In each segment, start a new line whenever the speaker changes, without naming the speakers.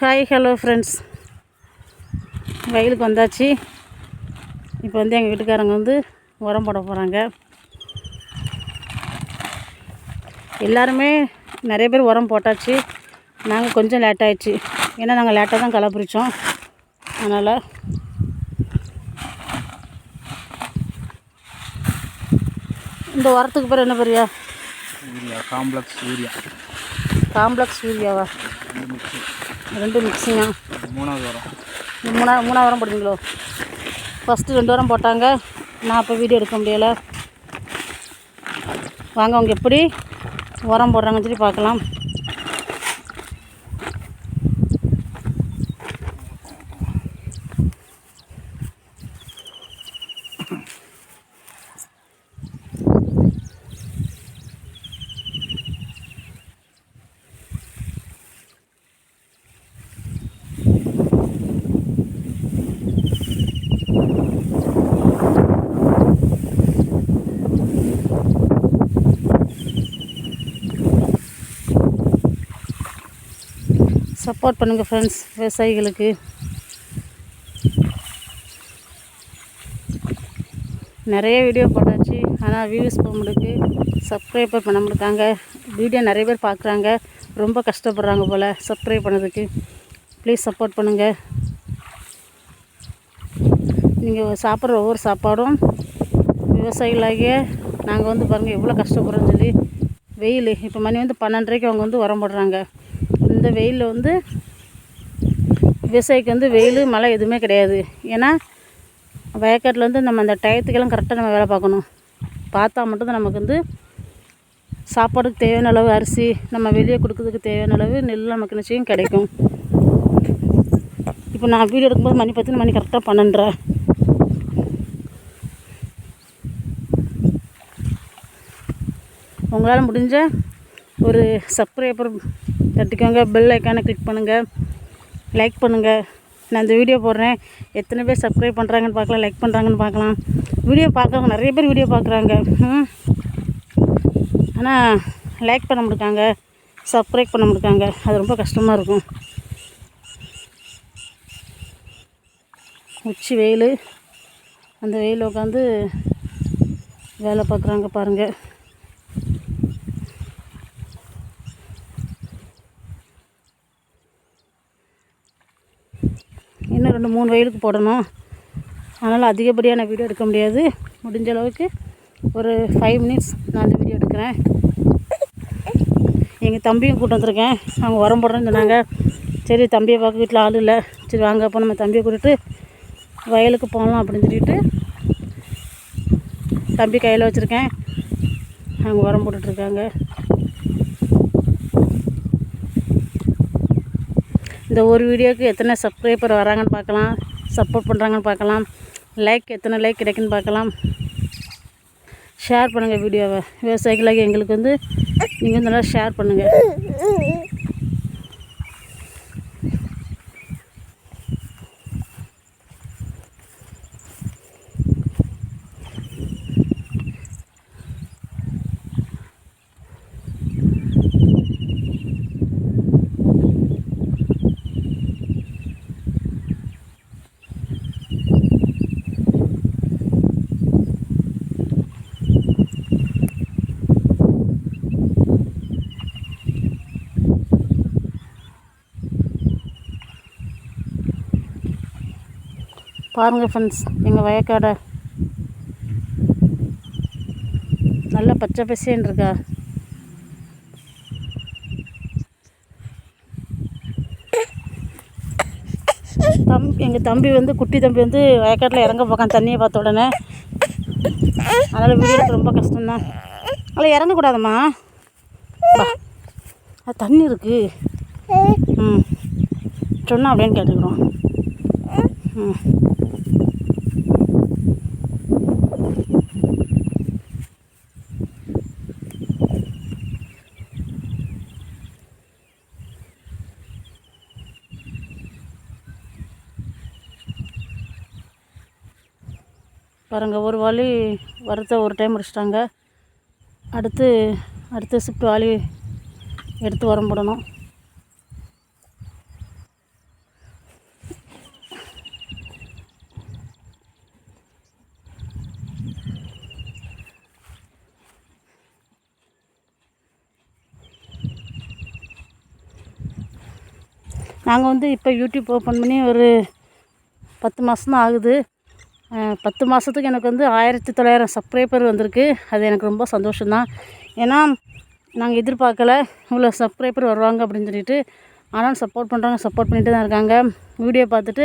Hi hello friends வயலுக்கு வந்தாச்சு. இப்போ வந்து எங்கள் வீட்டுக்காரங்க வந்து உரம் போட போகிறாங்க எல்லாருமே நிறைய பேர் உரம் போட்டாச்சு. நாங்கள் கொஞ்சம் லேட் ஆயிடுச்சு. ஏன்னா நாங்கள் லேட்டாக தான் களை பிரித்தோம் அதனால் இந்த உரத்துக்கு பேர் என்ன பெரியா?
யூரியா காம்ப்ளெக்ஸ் யூரியா
காம்ப்ளெக்ஸ் யூரியாவா
இது மிக்ஸி
ரெண்டு மிக்சிங்கா
மூணாவது வரும்.
மூணா மூணாவது வாரம் போடுவீங்களோ? ஃபஸ்ட்டு ரெண்டு வாரம் போட்டாங்க. நான் இப்போ வீடியோ எடுக்க முடியலை. வாங்க அவங்க எப்படி? உரம் போடுறாங்கன்னு சொல்லி பார்க்கலாம். சப்போர்ட் பண்ணுங்கள் ஃப்ரெண்ட்ஸ் விவசாயிகளுக்கு. நிறைய வீடியோ போட்டாச்சு ஆனால் வியூஸ் போக முடியுது சப்ஸ்கிரைபர் பண்ண முடியாங்க வீடியோ நிறைய பேர் பார்க்குறாங்க ரொம்ப கஷ்டப்படுறாங்க போல் சப்ஸ்கிரைப் பண்ணதுக்கு. ப்ளீஸ் சப்போர்ட் பண்ணுங்கள் நீங்கள் சாப்பிட்ற ஒவ்வொரு சாப்பாடும் விவசாயிகளாகிய நாங்கள் வந்து பாருங்கள் எவ்வளோ கஷ்டப்படுறோம்னு சொல்லி வெயில் இப்போ மணி வந்து பன்னெண்டரைக்கு அவங்க வந்து உரம் போடுறாங்க. இந்த வெயிலில் வந்து விவசாயிக்கு வந்து வெயில் மழை எதுவுமே கிடையாது. ஏன்னா வயக்காட்டில் வந்து நம்ம அந்த டயத்துக்கெல்லாம் கரெக்டாக நம்ம வேலை பார்க்கணும். பார்த்தா மட்டும்தான் நமக்கு வந்து சாப்பாடுக்கு தேவையான அளவு அரிசி நம்ம வெளியே கொடுக்கறதுக்கு தேவையான அளவு நெல் நமக்கு நிச்சயம் கிடைக்கும். இப்போ நான் வீடியோ எடுக்கும்போது மணி பத்து மணி கரெக்டாக பன்னெண்டரை. உங்களால் முடிஞ்ச ஒரு சப்ஸ்கிரைபர் தட்டிக்கோங்க பெல் ஐக்கானை கிளிக் பண்ணுங்கள் லைக் பண்ணுங்கள் நான் இந்த வீடியோ போடுறேன். எத்தனை பேர் சப்ஸ்கிரைப் பண்ணுறாங்கன்னு பார்க்கலாம் லைக் பண்ணுறாங்கன்னு பார்க்கலாம். வீடியோ பார்க்குறவங்க நிறைய பேர் வீடியோ பார்க்குறாங்க. ஆனால் லைக் பண்ண முடியாங்க சப்ஸ்கிரைப் பண்ண முடியாங்க அது ரொம்ப கஷ்டமாக இருக்கும். உச்சி வெயில். அந்த வெயில் உட்காந்து வேலை பார்க்குறாங்க பாருங்கள் இன்னும் ரெண்டு மூணு வயலுக்கு போடணும். அதனால் அதிகப்படியான வீடியோ எடுக்க முடியாது. முடிஞ்ச அளவுக்கு ஒரு ஃபைவ் மினிட்ஸ் நான் அந்த வீடியோ எடுக்கிறேன். எங்கள் தம்பியும் கூட்டு வந்திருக்கேன். அவங்க உரம் போடுறேன்னு சொன்னாங்க. சரி தம்பியை பார்க்க வீட்டில் ஆள் இல்லை. சரி வாங்க அப்போ நம்ம தம்பியை கூட்டிட்டு வயலுக்கு போகலாம் அப்படின்னு சொல்லிட்டு தம்பி கையில் வச்சுருக்கேன். அவங்க உரம் போட்டுட்ருக்காங்க இந்த ஒரு வீடியோக்கு எத்தனை சப்ஸ்கிரைபர் வராங்கன்னு பார்க்கலாம் சப்போர்ட் பண்ணுறாங்கன்னு பார்க்கலாம் லைக் எத்தனை லைக் கிடைக்குன்னு பார்க்கலாம். ஷேர் பண்ணுங்கள் வீடியோவை விவசாயிகளாக எங்களுக்கு வந்து நீங்கள் வந்து நல்லா ஷேர் பண்ணுங்கள் பாருங்கள் ஃப்ரெண்ட்ஸ் எங்கள் வயக்காடை. நல்லா பச்சை பசேன்னு இருக்கா. தம் எங்கள் தம்பி வந்து குட்டி தம்பி வந்து வயக்காட்டில் இறங்க போக்கான் தண்ணியை பார்த்த உடனே. அதனால் வீடியோக்கு ரொம்ப கஷ்டம்தான். அதில் இறங்கக்கூடாதம்மா அது தண்ணி இருக்குது ம். சொன்னா அப்படின்னு கேட்டுக்கிறோம். ம். பாருங்கள் ஒரு வாலி வரத்தை ஒரு டைம் அடிச்சிட்டாங்க அடுத்து அடுத்த ஷிஃப்ட் வாலி எடுத்து உரம் போடணும். நாங்கள் வந்து இப்போ யூடியூப் ஓப்பன் பண்ணி ஒரு பத்து மாதம் தான் ஆகுது. பத்து மாதத்துக்கு எனக்கு வந்து ஆயிரத்தி தொள்ளாயிரம் சப்ஸ்கிரைபர் வந்திருக்கு. அது எனக்கு ரொம்ப சந்தோஷம்தான். ஏன்னா நாங்கள் எதிர்பார்க்கல இவ்வளோ சப்ஸ்கிரைபர் வருவாங்க அப்படின்னு சொல்லிட்டு. ஆனால் சப்போர்ட் பண்ணுறாங்க சப்போர்ட் பண்ணிட்டு தான் இருக்காங்க. வீடியோ பார்த்துட்டு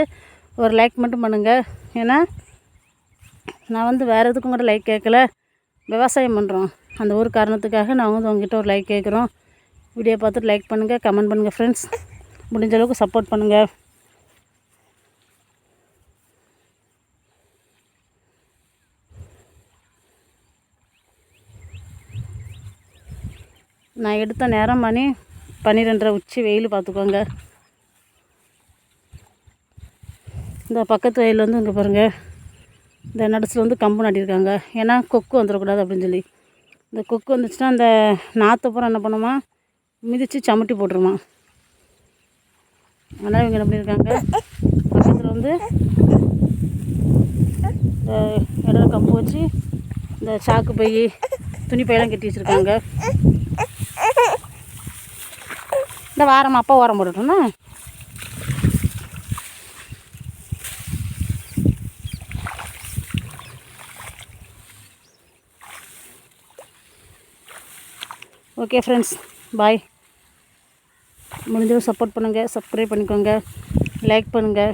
ஒரு லைக் மட்டும் பண்ணுங்கள் ஏன்னா நான் வந்து வேறு எதுக்கும் கூட லைக் கேட்கல. விவசாயம் பண்ணுறோம் அந்த ஒரு காரணத்துக்காக நான் வந்து உங்ககிட்ட ஒரு லைக் கேட்குறோம். வீடியோ பார்த்துட்டு லைக் பண்ணுங்கள் கமெண்ட் பண்ணுங்கள் ஃப்ரெண்ட்ஸ் முடிஞ்ச அளவுக்கு சப்போர்ட் பண்ணுங்கள் நான் எடுத்த நேரம் மணி பன்னிரெண்டரை உச்சி வெயில் பார்த்துக்கோங்க. இந்த பக்கத்து வயலில் வந்து இங்கே பாருங்கள் இந்த நடுசில் வந்து கம்பு நட்டியிருக்காங்க ஏன்னா கொக்கு வந்துடக்கூடாது அப்படின்னு சொல்லி. இந்த கொக்கு வந்துச்சுன்னா அந்த நாற்று பூரா என்ன பண்ணுமா? மிதித்து சமட்டி போட்டுருமா. அதனால் இவங்க என்ன பண்ணியிருக்காங்க பக்கத்தில் வந்து இந்த இடம் கம்பு வச்சு இந்த சாக்கு பை துணி பையெல்லாம் கட்டி வச்சுருக்காங்க. இந்த வாரம் அப்பா உரம் போட்டுட்டோம்னா ஓகே ஃப்ரெண்ட்ஸ் பாய் முடிஞ்சவங்க சப்போர்ட் பண்ணுங்கள் சப்ஸ்கிரைப் பண்ணிக்கோங்க லைக் பண்ணுங்கள்